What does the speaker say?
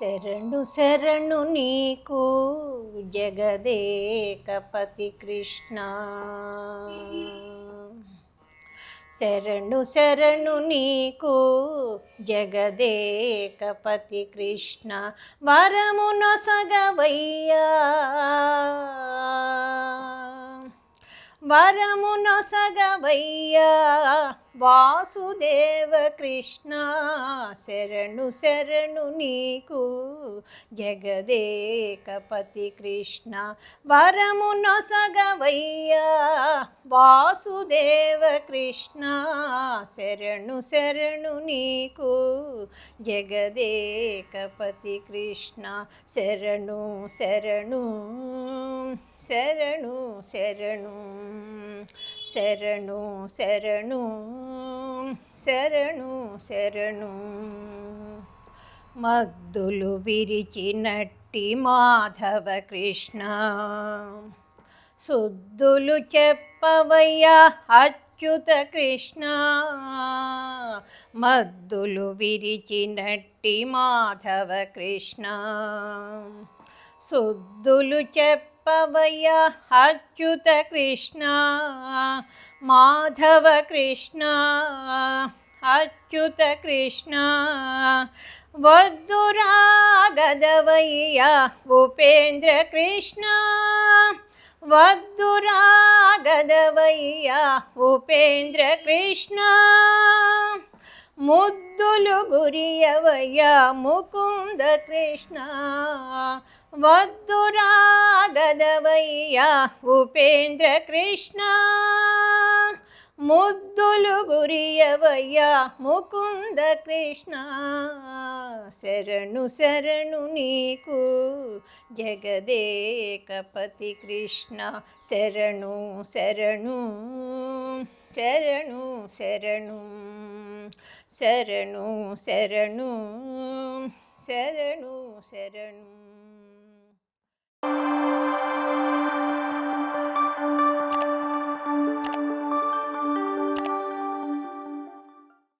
శరణు శరణు నీకు జగదేకపతి కృష్ణ. శరణు శరణు నీకు. జగదేకపతి కృష్ణ వరమున సగవయ్యా. వరమున సగవయ్యా. వాసుదేవ కృష్ణ శరణు శరణు నీకు. జగదేకపతి కృష్ణ వరమున సగవయ్యా. వాసుదేవ కృష్ణ శరణు శరణు నీకు. జగదేకపతి కృష్ణ శరణు శరణు శరణు శరణు శరణు శరణు శరణు శరణు. మద్దులు విరిచినట్టి మాధవ కృష్ణ. శుద్ధులు చెప్పవయ్యా అచ్యుత కృష్ణ. మద్దులు విరిచినట్టి మాధవ కృష్ణ. సుద్దులు చెప్పవయ్యా అచ్యుత కృష్ణ. మాధవ కృష్ణ అచ్యుత కృష్ణ. వద్దురాగదవయ్యా ఉపేంద్ర కృష్ణ. వద్దురాగదవయ్యా ఉపేంద్ర కృష్ణ. ముద్దులు గురియవయ్యా ముకుంద కృష్ణ. వద్దురాగదవయ్యా ఉపేంద్ర కృష్ణ. ముద్దులు గురియవయ్యా ముకుంద కృష్ణ. శరణు శరణు నీకు. జగదేకపతి కృష్ణ శరణు శరణు శరణు శరణు శరణు శరణు శరణు శరణు.